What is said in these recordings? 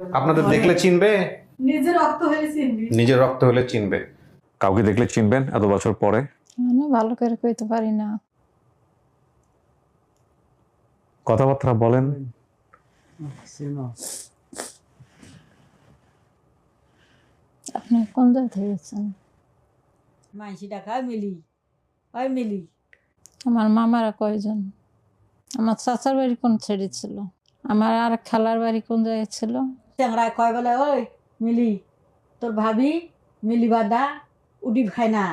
আপনাদের দেখলে চিনবে? নিজে রক্ত চিনবি। নিজের রক্ত হলে চিনবে। কাউকে দেখলে চিনবেন এত বছর পরে? না ভালো করে কইতে পারি না। কথাবার্তা বলেন। আপনি কোন জায়গা থেকে গেছেন মাইসি ডাকা মিলি। ওই মিলি। আমার মামারা কয়জন? আমার চাচার বাড়ি কোন ছেড়ে ছিল? আমার আর খালার বাড়ি কোন জায়গায় ছিল? চ্যাংরায় কয় বলে ওই মিলি তোর ভাবি মিলি বাদা উডি খায় না।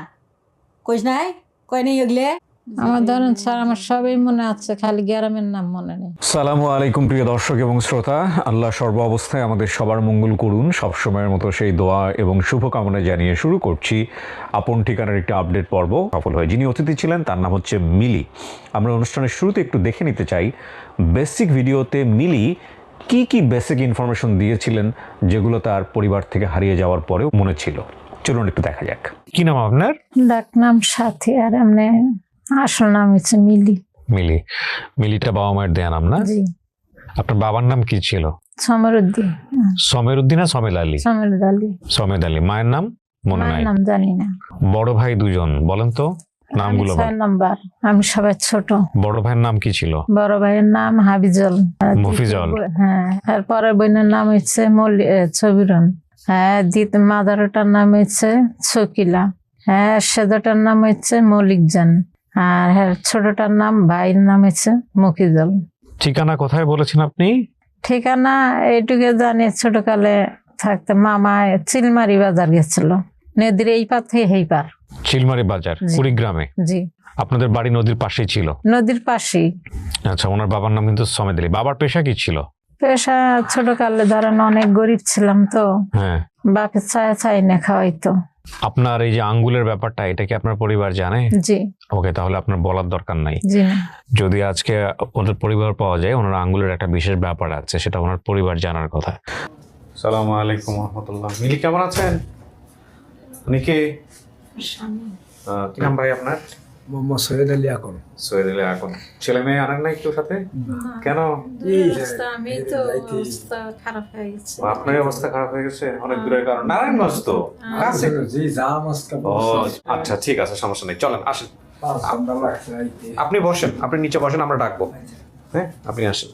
কইস নাই? কয় নেই ওগলে আমার ধরেন স্যার আমার সবই মনে আছে খালি গ্রামের নাম মনে নেই। সালামু আলাইকুম প্রিয় দর্শক এবং শ্রোতা। আল্লাহ সর্ব অবস্থায় আমাদের সবার মঙ্গল করুন। সবসময়ের মতো সেই দোয়া এবং শুভকামনা জানিয়ে শুরু করছি। আপন ঠিকানার একটি আপডেট পর্ব সফল হয়ে। যিনি অতিথি ছিলেন তার নাম হচ্ছে মিলি। আমরা অনুষ্ঠানের শুরুতে একটু দেখে নিতে চাই। বেসিক ভিডিওতে মিলি কি কি বেসিক ইনফরমেশন দিয়েছিলেন যেগুলো তার পরিবার থেকে হারিয়ে যাওয়ার পরেও মনে ছিল? চলুন একটু দেখা যাক। কি নাম আপনার? ডাক নাম সাথী আর এমনি আসল নাম হচ্ছে মিলি। মিলি। মিলিটা বাবা মায়ের দেয়া নাম না? জি। আপনার বাবার নাম কি ছিল? সমরুদ্দিন। সমের উদ্দিন আর সমেল আলী সমরুদ আলী সমেদ আলী মায়ের নাম? মনে নাই। নাম জানি না। বড় ভাই দুজন বলেন তো। নামগুলো। ছয় নম্বর আমি সবাই ছোট। বড় ভাইয়ের নাম কি ছিল? বড় ভাইয়ের নাম হাবিজল। মফিজল। হ্যাঁ আর পরের বোনের নাম হচ্ছে মল্লি ছবিরন। হ্যাঁ দ্বিতীয় মাদারটার নাম হচ্ছে ছকিলা। হ্যাঁ সেদটার নাম হচ্ছে মল্লিকজান আর হ্যাঁ ছোটটার নাম ভাইয়ের নাম হচ্ছে মকিজল ঠিকানা কোথায় বলেছেন আপনি? ঠিকানা এইটুকু জানি ছোটকালে থাকতে মামা চিলমারি বাজার গেছিল। নদীর এই পার থেকে এই পার। চিলমারি বাজার কুড়িগ্রামে। জি। আপনাদের বাড়ি নদীর পাশেই ছিল? নদীর পাশেই। আচ্ছা ওনার বাবার নাম কিন্তু সমেদ আলী বাবার পেশা কি ছিল? পেশা ছোটকালে ধরেন অনেক গরিব ছিলাম তো। হ্যাঁ। বাপের ছায়া ছাই না খাওয়াইতো। আপনার এই যে আঙ্গুলের ব্যাপারটা এটা কি আপনার পরিবার জানে? জি। ওকে তাহলে আপনার বলার দরকার নাই। জি যদি আজকে ওদের পরিবার পাওয়া যায় ওনার আঙ্গুলের একটা বিশেষ ব্যাপার আছে সেটা ওনার পরিবার জানার কথা। সালাম আলাইকুম রহমতুল্লাহ। মিলি কেমন আছেন? উনি কে কি নাম ভাই আপনার? মোহাম্মদ সৈয়দ আলী আকন। সৈয়দ আলী এখন ছেলে মেয়ে আনেন সাথে? কেন? আমি তো অবস্থা খারাপ হয়ে গেছে। আপনার অবস্থা খারাপ হয়ে গেছে? অনেক দূরের কারণ। নারায়ণগঞ্জ তো। কাছে। জি জাম আচ্ছা ঠিক আছে সমস্যা নেই। চলেন আসেন। আপনি বসেন আপনি নিচে বসেন আমরা ডাকবো। হ্যাঁ আপনি আসেন।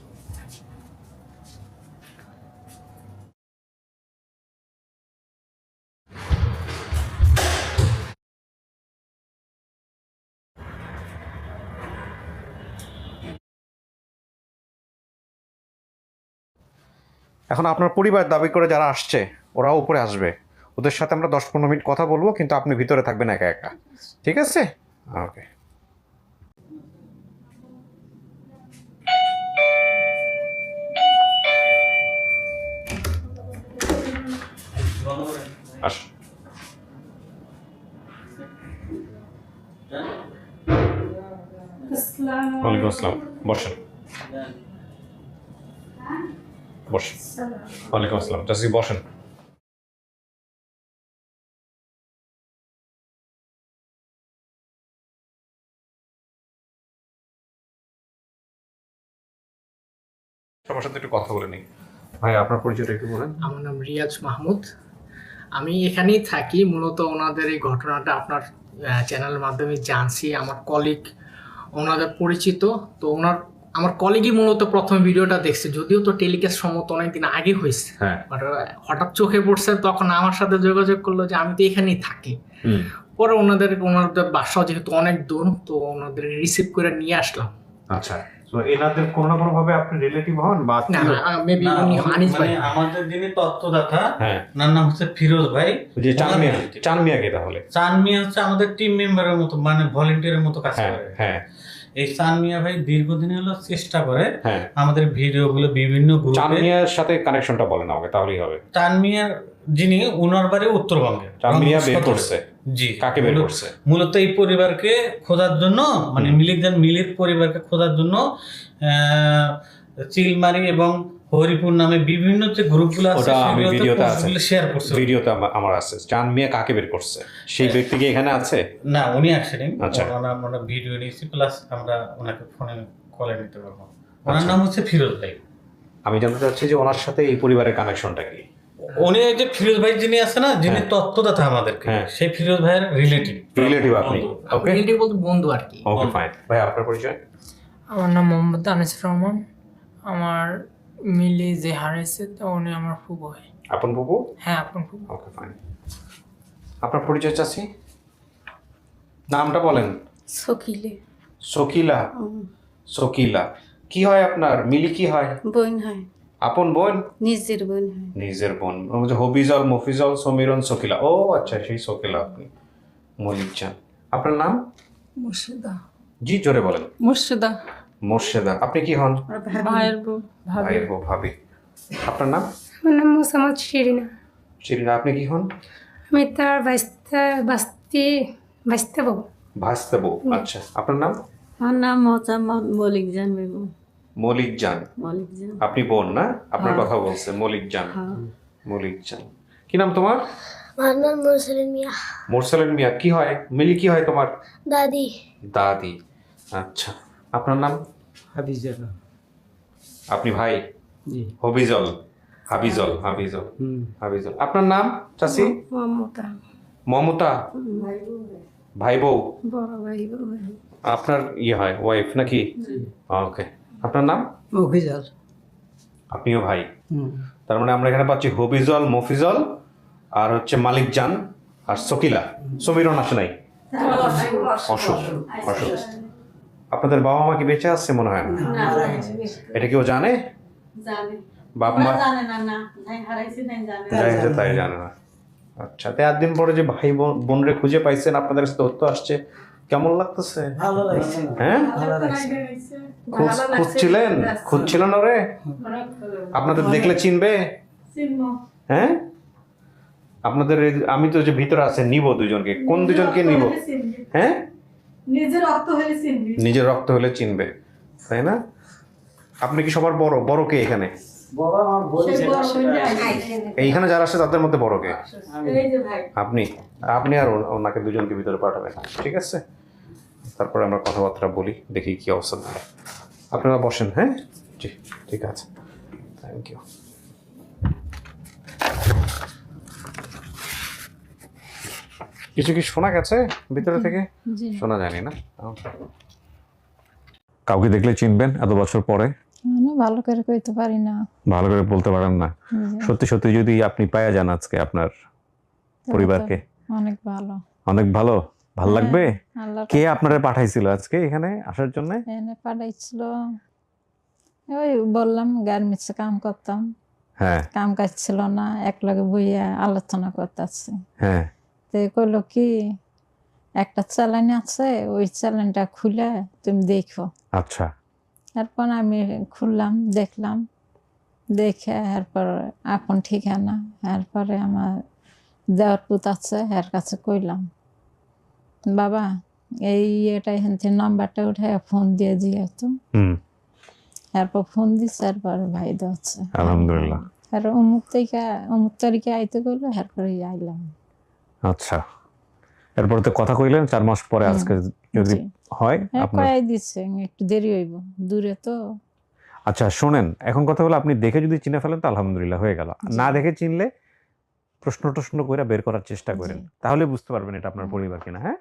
এখন আপনার পরিবার দাবি করে যারা আসছে ওরাও উপরে আসবে। ওদের সাথে আমরা দশ পনেরো মিনিট কথা বলব কিন্তু আপনি ভিতরে থাকবেন একা একা। ঠিক আছে? ওকে। আসুন ওয়ালাইকুম আসসালাম। বসেন। বসেন। ওয়ালাইকুম আসসালাম। বসেন। সবার সাথে একটু কথা বলে নিই। ভাই, আপনার পরিচয়টা একটু বলেন। আমার নাম রিয়াজ মাহমুদ। আমি এখানেই থাকি। মূলত ওনাদের এই ঘটনাটা আপনার চ্যানেলের মাধ্যমে জানছি। আমার কলিগ ওনাদের পরিচিত। তো ওনার আমার কলিগই মূলত প্রথম ভিডিওটা দেখছে যদিও তো টেলিকাস্ট সম্মত অনেকদিন আগে হয়েছে। হ্যাঁ। বাট হঠাৎ চোখে পড়ছে তখন আমার সাথে যোগাযোগ করল যে আমি তো এখানেই থাকি। পরে ওনাদের ওনাদের বাসাও যেহেতু অনেক দূর তো ওনাদের রিসিভ করে নিয়ে আসলাম। আচ্ছা। তো এনাদের কোনো না কোনো ভাবে আপনি রিলেটিভ হন বা মেবি উনি আনিস ভাই। মানে আমাদের যিনি তত্ত্বদাতা হ্যাঁ। ওনার নাম হচ্ছে ফিরোজ ভাই। যে চান মিয়া ওনার- চান মিয়া কে তাহলে চানমিয়া হচ্ছে আমাদের টিম মেম্বারের মতো মানে ভলেন্টিয়ারের মতো কাজ হ্যাঁ করে। হ্যাঁ। এই সানমিয়া ভাই দীর্ঘদিন হলো চেষ্টা করে হ্যাঁ। আমাদের ভিডিওগুলো বিভিন্ন চানমিয়ার সাথে কানেকশনটা বলেন আমাকে তাহলেই হবে। চানমিয়ার যিনি উনার বাড়ি উত্তরবঙ্গে। চানমিয়া বের করছে। জি। কাকে বের করছে? মূলত এই পরিবারকে খোঁজার জন্য মানে মিলিক মিলির পরিবারকে খোঁজার জন্য আহ, চিলমারি এবং হরিপুর নামে বিভিন্ন যে গ্রুপগুলো আছে ওটা আমি ভিডিওতে আছে। শেয়ার করছে। ভিডিওতে আমার আছে। চান মিয়া কাকে বের করছে? সেই ব্যক্তি কি এখানে আছে? না উনি আসেনি। আচ্ছা। আমরা ভিডিও নিয়েছি প্লাস আমরা ওনাকে ফোনে কলে নিতে পারব। ওনার আচ্ছা। নাম হচ্ছে ফিরোজ ভাই। আমি জানতে চাচ্ছি যে ওনার সাথে এই পরিবারের কানেকশনটা কি? উনি এই যে ফিরোজ ভাই যিনি আছে না যিনি তত্ত্বদাতা আমাদেরকে হ্যাঁ। সেই ফিরোজ ভাইয়ের রিলেটিভ রিলেটিভ আপনি। ওকে রিলেটিভ বলতে বন্ধু আর কি। ওকে ফাইন ভাই আপনার পরিচয়? আমার নাম মোহাম্মদ আনিসুর রহমান। আমার মিলি যে হারাইছে তো উনি আমার ফুবো হয় আপন বুবু হ্যাঁ আপনার ফুবো ওকে ফাইন আপনার পরিচয় চাচ্ছি নামটা বলেন। সকিলে। সকিলা? সকিলা। কি হয় আপনার? মিলি কি হয়? বোন হয়। আপন বোন? নিজের বোন হয়। নিজের বোন। হবিজল মফিজল সমীরন সকিলা। ও আচ্ছা সেই সকিলা আপনি। মলিক চান আপনার নাম? মুর্শিদা। জি জোরে বলেন। মুর্শিদা। মোর্শেদা আপনি কি হন? ভাইয়ের বউ ভাবি। ভাইয়ের বউ ভাবি। আপনার নাম? আমার নাম মোসাম্মদ শিরিনা। শিরিনা আপনি কি হন? আমি তার বাস্তা বাস্তি বাস্তা বাবু ভাস্তে বউ আচ্ছা। আপনার নাম? আমার নাম মোহাম্মদ মলিক জান বেগম। মলিক জান। মলিক জান। আপনি বোন না? আপনার কথা বলছে মলিক জান। মলিক জান। কি নাম তোমার? আমার নাম মুরসালিন মিয়া। মোরসালেন মিয়া কি হয়? মিলি কি হয় তোমার? দাদি। দাদি। আচ্ছা। আপনার নাম? হাদিজা আপনি ভাই? হবিজল। হাবিজল হাবিজল হাবিজল আপনার নাম চাষি মমতা। মমতা? ভাই বউ? বড় ভাই বউ আপনার ইয়ে হয় ওয়াইফ নাকি? ওকে আপনার নাম? মফিজাল। আপনিও ভাই। তার মানে আমরা এখানে পাচ্ছি হবিজল মফিজল আর হচ্ছে মালিক জান আর সকিলা। সমীরন আসে নাই? অশোক অশোক আপনাদের বাবা মা কি বেঁচে আসছে মনে হয় না? এটা কেউ জানে? বাপ মা? জানে না না। যাই হারাইছি নাই জানে। যাই হয়েছে তাই জানে না। আচ্ছা তো একদিন পরে যে ভাই বোন বোনরে খুঁজে পাইছেন আপনাদের কাছে তথ্য আসছে। কেমন লাগতেছে? হ্যাঁ? খুঁজ খুঁজছিলেন? খুঁজছিলেন ওরে? আপনাদের দেখলে চিনবে? হ্যাঁ? আপনাদের এই- আমি তো যে ভিতরে আছে নিব দুজনকে। কোন দুজনকে নিব? হ্যাঁ? নিজের রক্ত হলে চিনবি। নিজের রক্ত হলে চিনবে তাই না? আপনি কি সবার বড়? বড় কে এখানে। এইখানে যারা আসছে তাদের মধ্যে বড় কে? এই আপনি। আপনি আর ওনাকে দুজনকে ভিতরে পাঠাবেন ঠিক আছে? তারপরে আমরা কথাবার্তা বলি দেখি কি অবস্থা। আপনারা বসেন হ্যাঁ? জি ঠিক আছে। থ্যাংক ইউ কিছু কি শোনা গেছে ভিতরে থেকে? শোনা যায়নি না? কাউকে দেখলে চিনবেন এত বছর পরে? ভালো করে কইতে পারি না। ভালো করে বলতে পারেন না। সত্যি সত্যি যদি আপনি পায়া যান আজকে আপনার পরিবারকে। অনেক ভালো। অনেক ভালো? ভালো লাগবে? কে আপনারা পাঠাইছিল আজকে এখানে আসার জন্য? এনে পাঠাইছিল। ওই বললাম গার্মেন্টসে কাম করতাম। হ্যাঁ। কাম কাজ ছিল না একলগে বইয়া আলোচনা করতেছি। হ্যাঁ। তো কইলো কি একটা চ্যালেঞ্জ আছে ওই চ্যালেঞ্জটা খুলে তুমি দেখো। আচ্ছা। তারপর আমি খুললাম দেখলাম দেখে এরপর আপন ঠিকানা এরপরে আমার দেওয়ার পুত আছে এর কাছে কইলাম বাবা এই এটা এখান থেকে নাম্বারটা উঠে ফোন দিয়ে দিয়ে তো। এরপর ফোন দিচ্ছে এরপর ভাই দিচ্ছে আলহামদুলিল্লাহ। আর অমুক থেকে অমুক তারিখে আইতে কইলো এরপরে আইলাম। আচ্ছা। এরপরে তো কথা কইলেন চার মাস পরে আজকে যদি হয় হ্যাঁ আপনার দিচ্ছে একটু দেরি হইব দূরে তো। আচ্ছা শোনেন এখন কথা হলো আপনি দেখে যদি চিনে ফেলেন তো আলহামদুলিল্লাহ হয়ে গেল। না দেখে চিনলে প্রশ্ন টশ্ন করে বের করার চেষ্টা করেন। তাহলে বুঝতে পারবেন এটা আপনার পরিবার কিনা হ্যাঁ?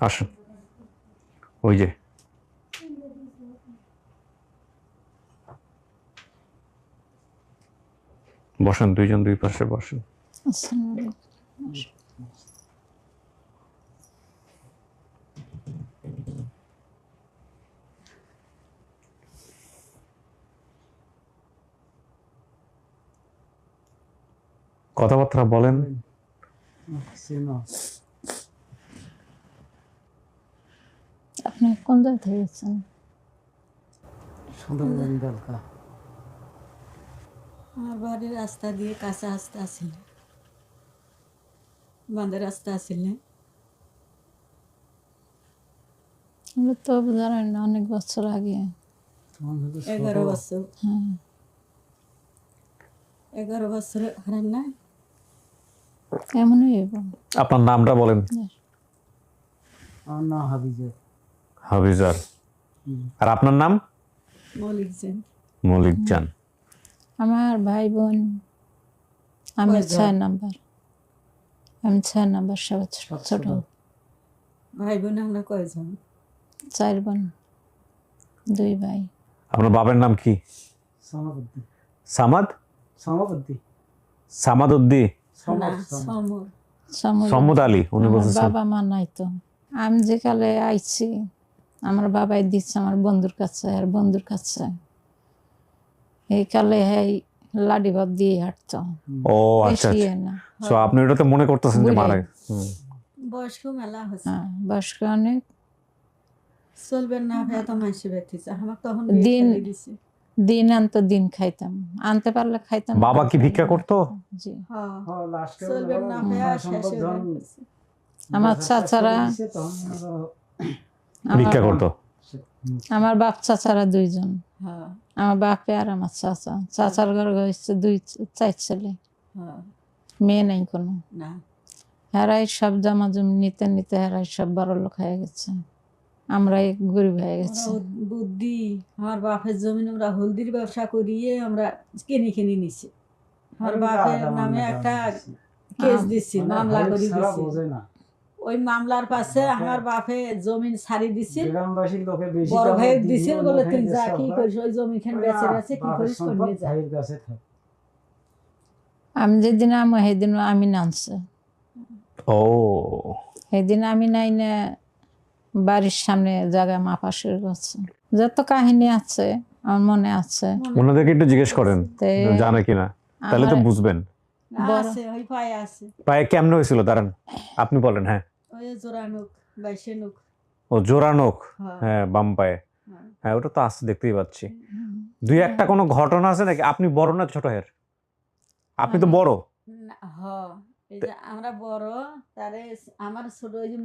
আসুন। ওই যে। বসেন দুইজন দুই পাশে বসেন। কথাবার্তা বলেন চিনো আপনি কোন জায়গা থেকে সুন্দরবন দলকা আমার বাড়ির রাস্তা দিয়ে কাঁচা রাস্তা আসিল বাঁধের রাস্তা আসিল আমরা তো জানেন না অনেক বছর আগে। এগারো বছর। হ্যাঁ। এগারো বছরে হারান না এমনই আপনার নামটা বলেন। আমার নাম হাবিজের। হাফিজার। আর আপনার নাম? মলিক সেন মলিক জান। আমার ভাই বোন আমি? ছয় নাম্বার। আমি ছয় নাম্বার সব ছোট। ভাই বোন আমরা কয়জন? চার বোন দুই ভাই। আপনার বাবার নাম কি? সমাপত্তি সামাদ? সমাপত্তি সামাদ উদ্দি না সমাপ সমাপ। সমর। আলী উনি আমার বলছেন বাবা মা নাই তো। আমি যে কালে আইছি আমার বাবাই দিচ্ছে আমার বন্ধুর কাছে আর বন্ধুর কাছে। এই কালে হ্যাঁ লাডি ভাব দিয়ে হাঁটতো। ও আচ্ছা আচ্ছা। সো আপনি ওটাতে মনে করতেছেন যে মারা গেছে। বয়স্ক মেলা হচ্ছে। হ্যাঁ বয়স্ক অনেক। চলবেন না ভাই এত মাসে ব্যথিছে আমার তখন দিন- দিন আনতো দিন খাইতাম। আনতে পারলে খাইতাম। বাবা কি ভিক্ষা করতো? জি। হ্যাঁ হ্যাঁ, চলবেন না ভাই আমার চাচারা ভিক্ষা করতো? আমার বাপ চাচারা দুইজন। হ্যাঁ। আমার বাপে আর আমার চাচা। চাচার ঘর হচ্ছে দুই চার ছেলে। হ্যাঁ। মেয়ে নাই কোনো। হেরাই সব জামা জমি নিতে নিতে হেরাই সব বড় লোক হয়ে গেছে। আমরাই গরিব হয়ে গেছি। বুদ্ধি আমার বাপের জমি আমরা হলদির ব্যবসা করিয়ে আমরা কিনে কিনে নিছি। আমার বাপের নামে একটা কেস দিছি মানে মামলা করে দিছি। ওই মামলার পাশে আমার বাপে জমিন ছাড়ি দিছিল। গ্রামবাসীর লোকে বেশি বড় ভাই দিছিল বলে তুই যা কি করিস ওই জমি খান বেঁচে গেছে কি করিস করবি যা। আমি যেদিন আমি সেদিন আমি নানছে ও। সেদিন আমি নাই না বাড়ির সামনে জায়গায় মাপা শুরু করছে। যত কাহিনী আছে আমার মনে আছে। ওনাদেরকে একটু জিজ্ঞেস করেন জানে কিনা? তাহলে তো বুঝবেন। বড়- আছে ওই পায়ে আছে। পায়ে কেমনে হয়েছিল? দাঁড়ান আপনি বলেন হ্যাঁ। ও জোরানোক? হ্যাঁ। হ্যাঁ বাম পায়ে। হ্যাঁ। ওটা তো আছে দেখতেই পাচ্ছি। দুই একটা কোনো ঘটনা আছে নাকি? আপনি বড় না ছোট হের? আপনি তো বড়। না, হ। এই যে আমরা বড় তারে আমার ছোট ওই যে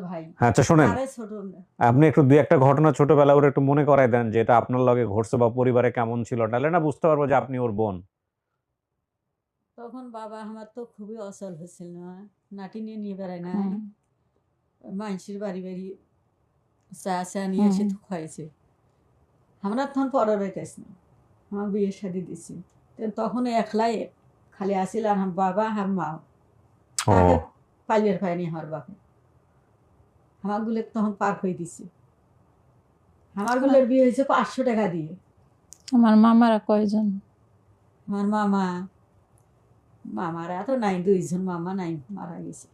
ভাই। আচ্ছা শোনেন। তারে ছোট না। আপনি একটু দুই একটা ঘটনা ছোটবেলা ওর একটু মনে করাই দেন যে এটা আপনার লগে ঘটছে বা পরিবারে কেমন ছিল। তাহলে না বুঝতে পারব যে আপনি ওর বোন। তখন বাবা আমার তো খুবই অচল হয়েছিল নাটি নিয়ে নিয়ে বেড়ায় না হুম। মানসির বাড়ি বাড়ি চা চা নিয়ে এসে তো খাইছে। আমরা তখন পরের না। আমার বিয়ে শাদি দিছি। তখন একলাই খালি আসিল আর আমার বাবা আর মা। ও। তাকে পালিয়ে পায়নি আমার বাপে। আমারগুলো তখন পার হয়ে দিছি। আমারগুলোর বিয়ে হয়েছে পাঁচশো টাকা দিয়ে। আমার মামারা কয়জন? আমার মামা মামারা তো নাই দুইজন মামা নাই মারা গেছে।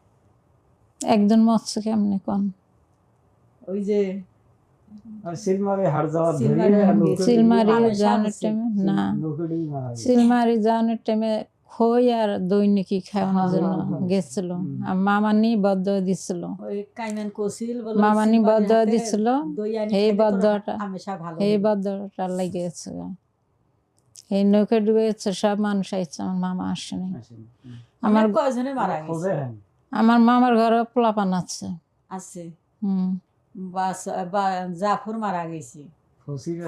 একজন মৎস্য কেমনে কোন? ওই যে হার যাওয়ার সিলমারি যাওয়ানোর টাইমে? না। নৌকোডি মারা গেছে। সিলমারি যাওয়ানোর টাইমে খই আর খাওয়ানোর হ্যাঁ, জন্য হ্যাঁ, হ্যাঁ। গেছিল। আর মামানি বদ্ধ দিছিল। মামানি বদ্ধ হাটে দিছিল। এই বদ্ধটা এই বদ্ধটা নৌকা ডুবে সব মানুষ আইছে আমার মামা আসেনি। আমার কয়জনে মারা গেছে। আমার মামার ঘরে পোলাপান আছে। আছে। হুম। বাস বা জাফর মারা গেছে।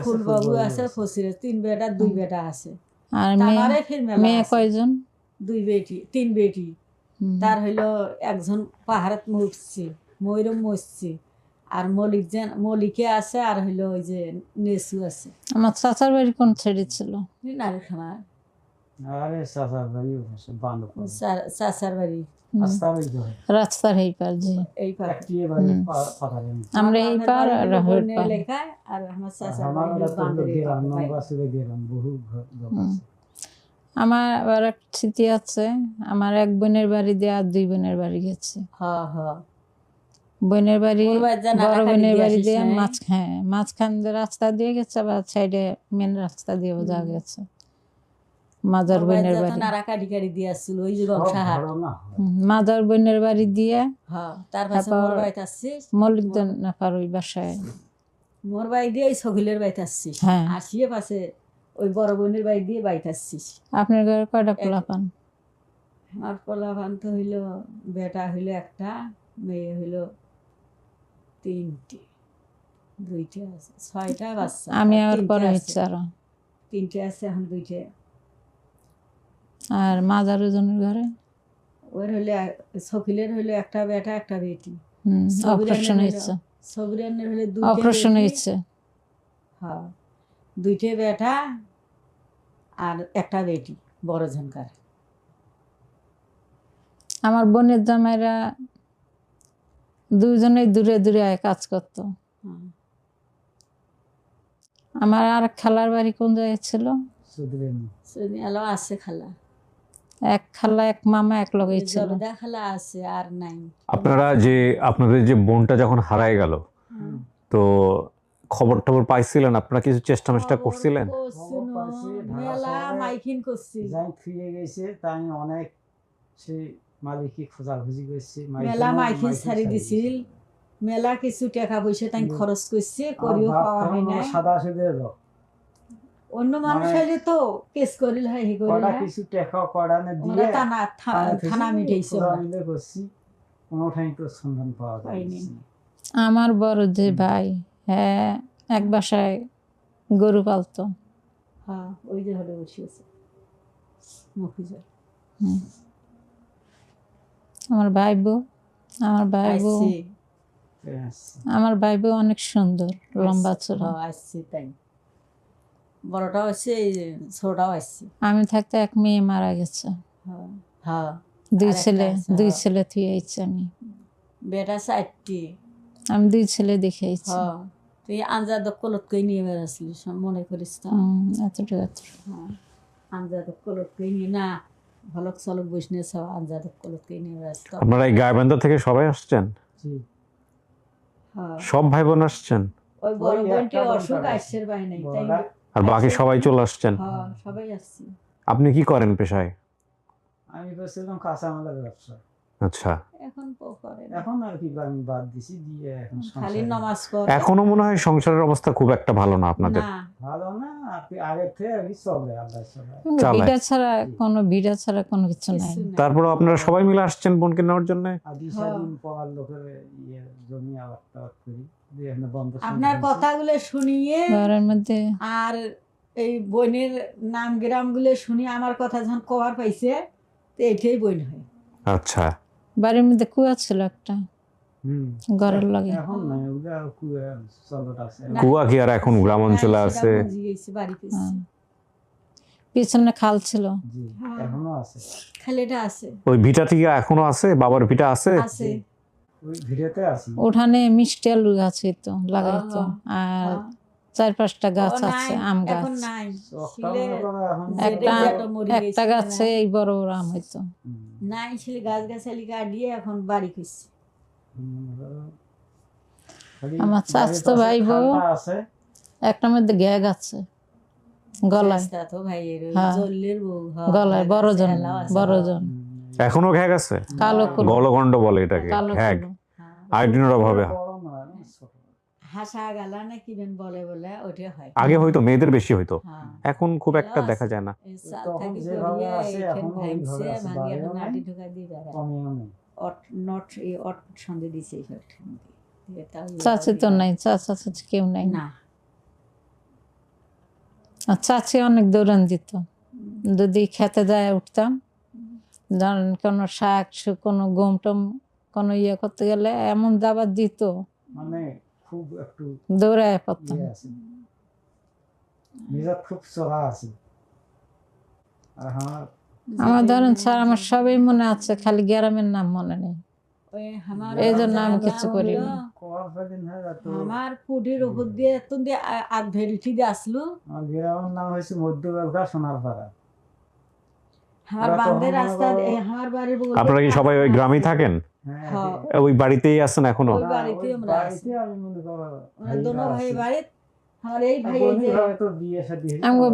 ফুলবাবু আছে ফসিরের তিন বেটা দুই বেটা আছে। আর মেয়ে। কয়জন? দুই বেটি তিন বেটি। তার হইল একজন পাহাড়ত মরছে ময়ূরম মরছে। আর মলিক যেন মলিকে আছে আর হইল ওই যে নেসু আছে। আমার চাচার বাড়ি কোন ছেড়ে ছিল? নারী খামা আরে চাচা ভাই আছে, বান্ধব। চাচার বাড়ি। রাস্তার এই পার জি। এই পারে। আমরা এই পার আর রাহুল পার। আর আমার আবার একটা স্মৃতি আছে। আমার এক বোনের বাড়ি দিয়ে আর দুই বোনের বাড়ি গেছে। বোনের বাড়ি বাড়ি বোনের দিয়ে বাড়ি দিয়ে? মাঝ হ্যাঁ মাঝখান দিয়ে রাস্তা দিয়ে গেছে আবার সাইডে মেন রাস্তা দিয়ে যা হুম। গেছে। মাজার বোনের বাড়ি। নাড়া কাটি কাটি দিয়ে আসছিল ওই যে মাজার বোনের বাড়ি দিয়ে হ্যাঁ তার পাশে তারপর- মোর বাড়িতে নাপার ওই বাসায়। মোর বাড়ি দিয়ে ওই বাড়িতে আসছিস? হ্যাঁ। আসিয়ে পাশে ওই বড় বোনের বাড়ি দিয়ে বাড়িতে আসছিস। আপনার ঘরে কয়টা পোলা পান আমার পোলাপান তো হইল বেটা হইল একটা মেয়ে হইল তিনটি দুইটা আছে ছয়টা বাচ্চা। আমি আর আছে। হচ্ছে আরও। তিনটে আছে এখন দুইটা। আর মাজার ওজনের ঘরে? ওর হইলে সকিলের হইলে একটা বেটা একটা বেটি। অপারেশন হয়েছে সবিরানের হইলে দুইটা অপারেশন হয়েছে হ্যাঁ দুইটা বেটা আর একটা বেটি বড় ঝনকার। আমার বোনের জামাইরা দুজনেই দূরে দূরে আয় কাজ করতো। হ্যাঁ। আমার আর খালার বাড়ি কোন জায়গায় ছিল? আছে খালা এক খালা এক মামা এক লগেই ছিল। খালা আছে আর নাই। আপনারা যে আপনাদের যে বোনটা যখন হারায় গেল তো খবর টবর পাইছিলেন? আপনারা কিছু চেষ্টা মেষ্টা করছিলেন? ন, মেলা করছি। যাই ফিরে গেছে তাই অনেক সে মালিককে খোঁজাখুঁজি করছে মেলা মাইকিন ছাড়ি দিছিল। মেলা কিছু টাকা পয়সা তাই খরচ করছে করিও পাওয়া হয় নাই। সাদা সুদে লোক অন্য মানুষ মানে- হইলে তো কেস করিল হয় হে করিল কড়া কিছু টেকা কড়ানে ওরা দিয়ে থানা থানা মিটাইছে করছি কোনো ঠাই তো সন্ধান পাওয়া যায়নি আমার বড় যে ভাই হ্যাঁ এক বাসায় গরু পালতো। হ্যাঁ ওই যে হলে মফিজা। আমার ভাই বউ আমার ভাই বউ। আমার ভাই বউ অনেক সুন্দর লম্বা হ্যাঁ, আসছে তাই। বড়টাও আসছে এই যে ছোটটাও আসছে আমি থাকতে এক মেয়ে মারা গেছে। হ্যাঁ হ্যাঁ। দুই ছেলে দুই হ্যাঁ। ছেলে থুয়ে আইছি আমি। বেটা চারটি। আমি দুই ছেলে দেখে আইছি। হ্যাঁ তুই আঞ্জাদ কলত কই নিয়ে বেড়াচ্ছিলি মনে করিস তো এতটুকু এতটুকু। হ্যাঁ আঞ্জাদ কলত কই নিয়ে না ভলক সলক বসনে সব আঞ্জাদ কলত কই নিয়ে বেড়াচ্ছ। আপনারা এই গায়বান্ধা থেকে সবাই আসছেন? জি। হ্যাঁ। সব ভাই বোন আসছেন? ওই বড় বোনটি অসুখ আসছে বাই নাই তাই আর বাকি সবাই চলে আসছেন? হ্যাঁ সবাই আসছি। আপনি কি করেন পেশায়? আমি করছিলাম কাঁচামালের ব্যবসা। আচ্ছা। এখন করে এখন আর কি আমি বাদ দিছি দিয়ে এখন খালি নামাজ পড়ে। এখনও মনে হয় সংসারের অবস্থা খুব একটা ভালো না আপনাদের? ভালো না আপনি আগের থেকে আর কি চলে আল্লাহ চলে। ভিড়া ছাড়া কোনো ভিড়া ছাড়া কোনো কিছু নাই। তারপরে আপনারা সবাই মিলে আসছেন বোনকে নেওয়ার জন্য? আদি হ্যাঁ। স্বাধীন পাওয়ার লোকের ইয়ে জমি আবাদ করি। আপনার কথাগুলো শুনিয়ে মধ্যে। আর এই বোনের নাম গ্রামগুলো শুনি আমার কথা যখন কভার পাইছে তো এইটাই বোন হয়। আচ্ছা। বাড়ির মধ্যে কুয়া ছিল একটা। ঘরের লগে। এখন নাই ওগুলা কুয়া চলত আছে। না। কুয়া কি আর এখন গ্রাম অঞ্চলে আছে? সেটা বুঝি গেছি, বাড়িতে এসে। পিছনে খাল ছিল। জি। এখনও আছে। খালিটা আছে। ওই ভিটা থেকে এখনও আছে? বাবার ভিটা আছে? আছে। ওই ভিড়েতে আছি। উঠানে মিষ্টি আলু গাছ হইতো লাগাইতো আর হ্যাঁ। চার পাঁচটা গাছ আছে আম গাছ। এখন নাই চকটা ছিলে মনে করো এখন একটা একটা গাছে এই বড় বড় আম হইতো নাই ছিল গাছ গাছালি কাটিয়ে এখন বাড়ি মনে খালি আমার পাশে ভাই বউ। একটার মধ্যে গ্যাগ আছে গলায়। হ্যাঁ। হ্যাঁ, গলায় বড় এখনও ঘ্যাগ আছে? গলগণ্ড বলে এটাকে। ঘ্যাগ। হ্যাঁ। আয়োডিনের অভাবে। হয়। আগে হয়তো মেয়েদের বেশি হইতো। হ্যাঁ। এখন খুব একটা দেখা যায় না। চাচি তো নাই চাচা চাচি কেউ নাই। না। চাচি অনেক দৌড়ান দিত যদি খেতে যায় উঠতাম। ধরেন কোনো শাক কোনো গম টম কোনো ইয়ে করতে গেলে এমন দাবার দিত। মানে খুব একটু দৌড়ায় পড়তাম ইয়ে খুব চড়া আছে। আর আমার ধরেন স্যার আমার সবই মনে আছে খালি গ্রামের নাম মনে নেই। এই জন্য আমি কিছু যেত আমার পুটির উপর দিয়ে দিয়ে আসলো। গ্রামের নাম হয়েছে মধ্যবেলকা সোনারপাড়া। আপনারা কি সবাই ওই গ্রামেই থাকেন? হ্যাঁ। হ্যাঁ। ওই বাড়িতেই আছেন এখনও? আমরা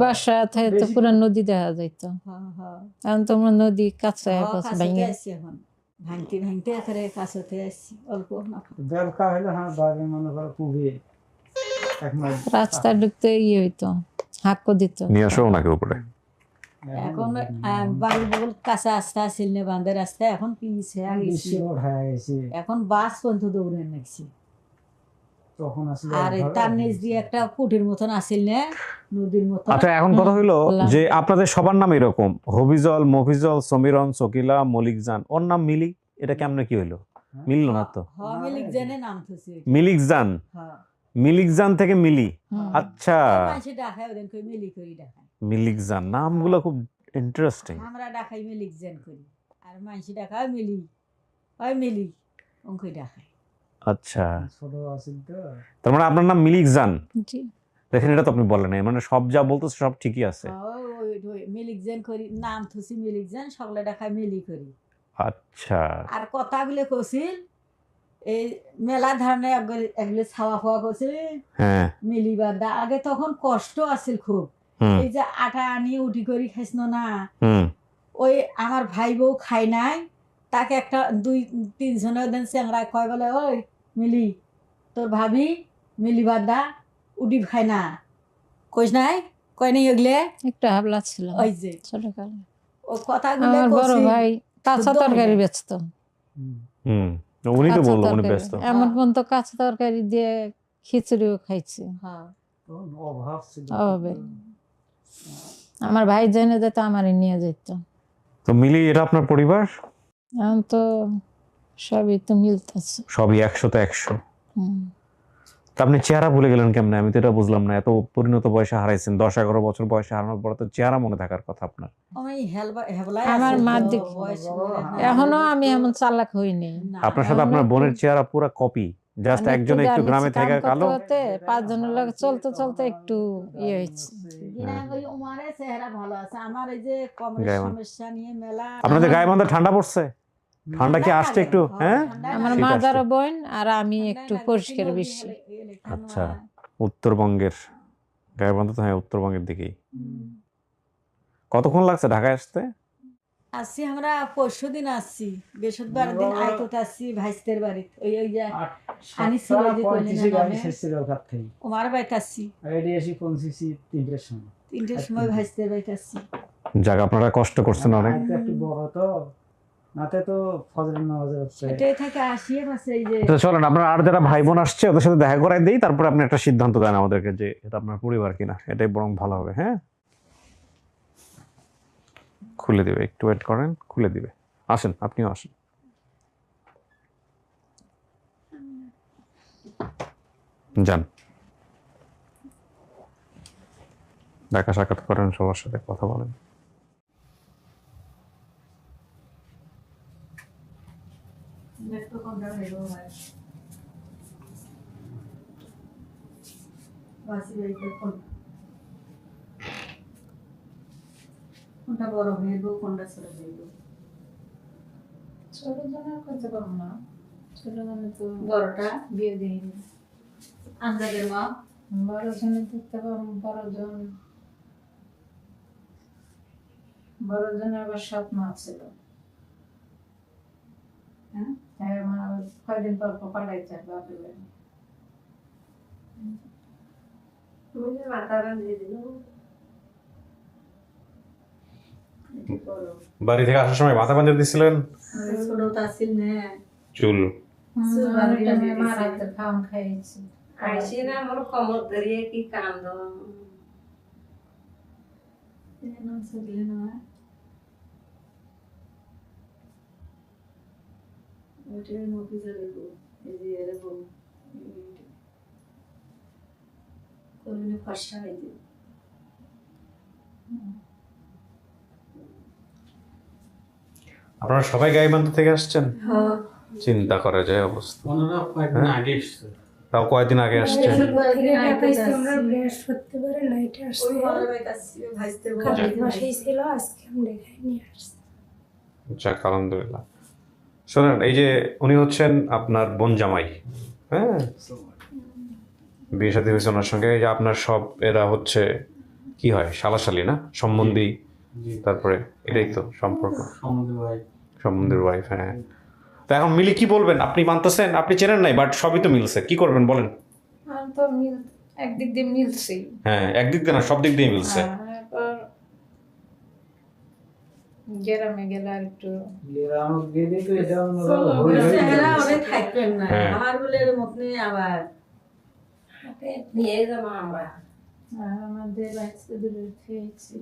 তো পুরো নদী দেখা যাইতো। হ্যাঁ হ্যাঁ এখন তোমরা নদী কাছে হ্যাঁ, কাছে কাছেতে ভেঙে। আসছি এখন। ভাঙতে ভাঙতে একেবারে কাছেতে আসছি অল্প না হলে আমার বাড়ি মনে করো পুবে। এক রাস্তায় ঢুকতে ইয়ে হইতো হাক্কো দিত। নিয়ে আসো ওনাকে উপরে। এখন বাড়ির বগল কাঁচা রাস্তা আসছিল না বান্ধের রাস্তা এখন পিছে এখন বাস পর্যন্ত দৌড়ে নাকছি আর তার নিচ দিয়ে একটা ফুটের মতন আসিল না নদীর মতন। আচ্ছা এখন কথা হইল যে আপনাদের সবার নাম এরকম হবিজল মফিজল সমীরন সকিলা মলিকজান ওর নাম মিলি এটা কেমনে কি হইল? মিললো না তো? হ্যাঁ মিলিকজান? হ্যাঁ মিলিকজান থেকে মিলি। আচ্ছা। মিলিকজান নামগুলো খুব ইন্টারেস্টিং আমরা ডাকাই মিলিক জেন করি আর মানুষে ডাকায় মিলি ওই মিলি অঙ্কই ডাকায়। আচ্ছা। ছোট আছিল তো। তার মানে আপনার নাম মিলিকজান? জি। দেখেন এটা তো আপনি বলেন নাই মানে সব যা বলতেছে সব ঠিকই আছে। ওই ওই ওই করি নাম থুছি মিলিকজান সকলে ডাকায় মিলি করি। আচ্ছা। আর কথাগুলো কছিল এই মেলা ধরনের এগুলো ছাওয়া খাওয়া করছিল হ্যাঁ। মিলিবার দা আগে তখন কষ্ট আছিল খুব। হুম এই যে আটা আনি উঠি করি খাইছিল না? ওই আমার ভাই বউ খাই নাই তাকে একটা দুই তিনজনের দিন চেংরা কয় বলে ওই মিলি তোর ভাবি মিলি বাদা উডি খাই না। কইস নাই? কয় নাই ওগুলে একটু হাবলা ছিল। ওই যে। ছোটকালে। ও কথাগুলো বড় ভাই কাঁচা তরকারি বেচতো। হুম। উনি তো বলল উনি ব্যস্ত। এমন পর্যন্ত কাঁচা তরকারি দিয়ে খিচুড়িও খাইছি। হ্যাঁ। অভাব ছিল। অভাবে। আমার ভাই জেনে যেত আমারই নিয়ে যেত। তো মিলি এটা আপনার পরিবার? এখন তো সবই তো মিলতেছে। সবই একশো হুম। তা আপনি চেহারা ভুলে গেলেন কেমনে? আমি তো এটা বুঝলাম না। এত পরিণত বয়সে হারাইছেন দশ এগারো বছর বয়সে হারানোর পর তো চেহারা মনে থাকার কথা আপনার। আমার মার দিক। এখনও আমি এমন চালাক হইনি আপনার সাথে আপনার বোনের চেহারা পুরো কপি জাস্ট একজন একটু গ্রামে থেকে কালো? করতে পাঁচজনের লোক চলতে চলতে একটু ইয়ে হয়েছে গিনা কই উমারে চেহারা ভালো আছে। আমার এই যে কমরের গায়ে বাঁধা। সমস্যা নিয়ে মেলা। আপনাদের গায়ে বান্ধা? ঠান্ডা পড়ছে? ঠান্ডা কি আসছে একটু হ্যাঁ? আমার মাদার বোন আর আমি একটু পরিষ্কার বেশি। আচ্ছা। উত্তরবঙ্গের। গায়ে বান্ধা তো হ্যাঁ উত্তরবঙ্গের দিকেই। কতক্ষণ লাগছে ঢাকায় আসতে? আসছি আমরা পরশু দিন আসছি বৃহস্পতিবার দিন আয়ততে আসছি ভাইস্তের বাড়ি ওই ওই যে কইলেন নামে। বাড়িতে আসছি আর এটি এসে পৌঁছেছি তিনটের সময়। তিনটের সময় ভাইস্তের বাড়িতে আসছি যাক আপনারা কষ্ট করছেন অনেক। একটু বড় তো। নাতে তো ফজরের নামাজে হচ্ছে। এটাই থেকে আসিয়ে পাশে এই যে তো চলেন আপনার আর যারা ভাই বোন আসছে ওদের সাথে দেখা করাই দিই। তারপরে আপনি একটা সিদ্ধান্ত দেন আমাদেরকে যে এটা আপনার পরিবার কিনা। এটাই বরং ভালো হবে হ্যাঁ? খুলে দিবে, একটু ওয়েট করেন, খুলে দিবে। আসেন, আপনিও আসেন। যান। দেখা সাক্ষাৎ করেন সবার সাথে, কথা বলেন দেখতো কোনটা হইব ভাই বাসি বাড়িতে কোন কোনটা বড় হইব কোনটা ছোট হইব ছোট জনের করতে পারব না। ছোট জনের তো বড়টা? বিয়ে দিইনি। আন্দাজের মা? বড় জনের দেখতে পারব বড় জন। বড় জনের আবার সাত মাস ছিল। হ্যাঁ? হ্যাঁ মানে কয়দিন পর পর পাঠাইছে বাপের বাড়ি। তুমি যে মাথা বাঁধিয়ে দিল। বাড়ি থেকে আসার সময় মাথা বাঁধে দিছিলেন? চুল। মার হাতের খাওয়ান খাইয়েছি আইসি না আমার কমর ধরিয়ে কি কান্দ সগলে না ওইটা নফিসে রেখো এই যে এর বউ করলে ফসা হয়ে যাবে আপনারা সবাই গাইবান্ধ থেকে আসছেন? হ্যাঁ। চিন্তা করা যায় অবস্থা। এসছে। তাও কয়েকদিন আগে আসছি। যাক আলহামদুলিল্লাহ। শোনেন এই যে উনি হচ্ছেন আপনার বোন জামাই হ্যাঁ? বিয়ে সাথে হয়েছে ওনার সঙ্গে। এই যে আপনার সব এরা হচ্ছে কি হয়? শালাশালি না? সম্বন্ধী তারপরে এটাই তো সম্পর্ক। সম্বন্ধীর ওয়াইফ হ্যাঁ। তো এখন মিলি কি বলবেন? আপনি মানতেছেন? আপনি চেনেন নাই বাট সবই তো মিলছে। কি করবেন বলেন? তো মিল একদিক দিয়ে মিলছেই হ্যাঁ একদিক দিয়ে না সব দিক দিয়ে মিলছে। গ্রামে গেলে আর একটু গ্রামে গেলে তো এটা অন্য চলো, হই হই চেহারা যাবে। অনেক থাকবেন না। হ্যাঁ। আমার বলে এর মতনই আবার নিয়ে যাব আমরা। আমাদের খেয়েছি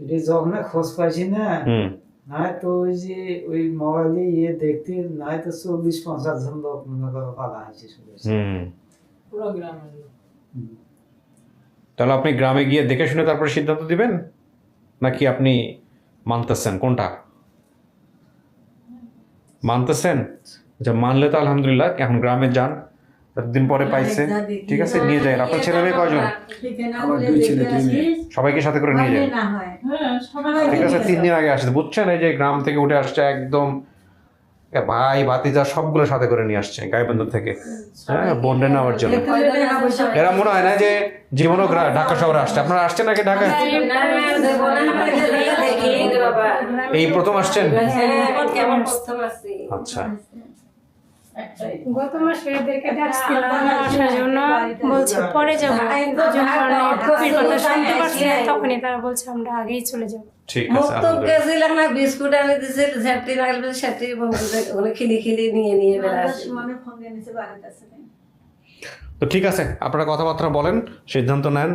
এটি যখন খোঁজ পাইছি না হুম। নাই তো ওই যে ওই মোবাইলে ইয়ে দেখতে নাই তো চল্লিশ পঞ্চাশ জন লোক মনে করো পালা হয়েছে শুনেছি পুরো গ্রামের তাহলে আপনি গ্রামে গিয়ে দেখে শুনে তারপরে সিদ্ধান্ত দিবেন? নাকি আপনি মানতেছেন? কোনটা? মানতেছেন? আচ্ছা মানলে তো আলহামদুলিল্লাহ এখন গ্রামে যান। দিন পরে পাইছে। ঠিক আছে নিয়ে যায় আপনার ছেলে মেয়ে কয়জন। সবাইকে সাথে করে নিয়ে হয়। যায় ঠিক আছে তিন দিন আগে আসছে বুঝছেন এই যে গ্রাম থেকে উঠে আসছে একদম এ ভাই ভাতিজা সবগুলো সাথে করে নিয়ে আসছে গাইবন্ধন থেকে। হ্যাঁ বোনরে নেওয়ার জন্য। এরা মনে হয় না যে জীবনও গ্রা- ঢাকা শহরে আসছে। আপনারা আসছেন নাকি বাবা। এই প্রথম আসছেন? হ্যাঁ। আচ্ছা। গত মাসে এদেরকে ডাকছিলাম আসার জন্য বলছে পরে যাব। টুপির কথা শুনতে পারছি না, তখনই তারা বলছে আমরা আগেই চলে যাব। ঠিক আছে তো আলহামদুলিল্লাহ। গেছিলাম না বিস্কুট আনি দিছিল ঝাপটি লাগবে সেটি ওগুলো খিলি খিলি নিয়ে নিয়ে বেড়াচ্ছি ফোন দিয়ে নিচে বাড়িতে আছে না। তো ঠিক আছে আপনারা কথাবার্তা বলেন সিদ্ধান্ত নেন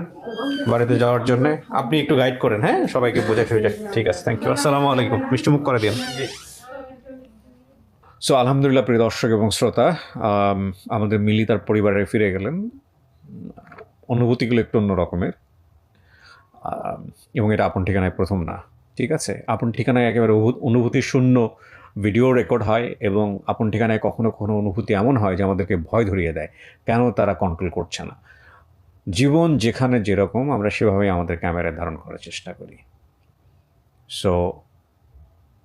বাড়িতে যাওয়ার জন্য। আপনি একটু গাইড করেন হ্যাঁ? সবাইকে বোঝা সুঝা ঠিক আছে থ্যাংক ইউ আসসালামু আলাইকুম। মিষ্টিমুখ করে দিন। সো আলহামদুলিল্লাহ প্রিয় দর্শক এবং শ্রোতা আমাদের মিলি তার পরিবারে ফিরে গেলেন। অনুভূতিগুলো একটু অন্য রকমের এবং এটা আপন ঠিকানায় প্রথম না। ঠিক আছে? আপন ঠিকানায় একেবারে অনুভূতি শূন্য ভিডিও রেকর্ড হয় এবং আপন ঠিকানায় কখনো কখনো অনুভূতি এমন হয় যে আমাদেরকে ভয় ধরিয়ে দেয়। কেন তারা কন্ট্রোল করছে না? জীবন যেখানে যেরকম, আমরা সেভাবেই আমাদের ক্যামেরায় ধারণ করার চেষ্টা করি। সো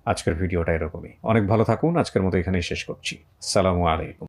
আজকের ভিডিওটা এরকমই। অনেক ভালো থাকুন আজকের মতো এখানেই শেষ করছি। সালামু আলাইকুম।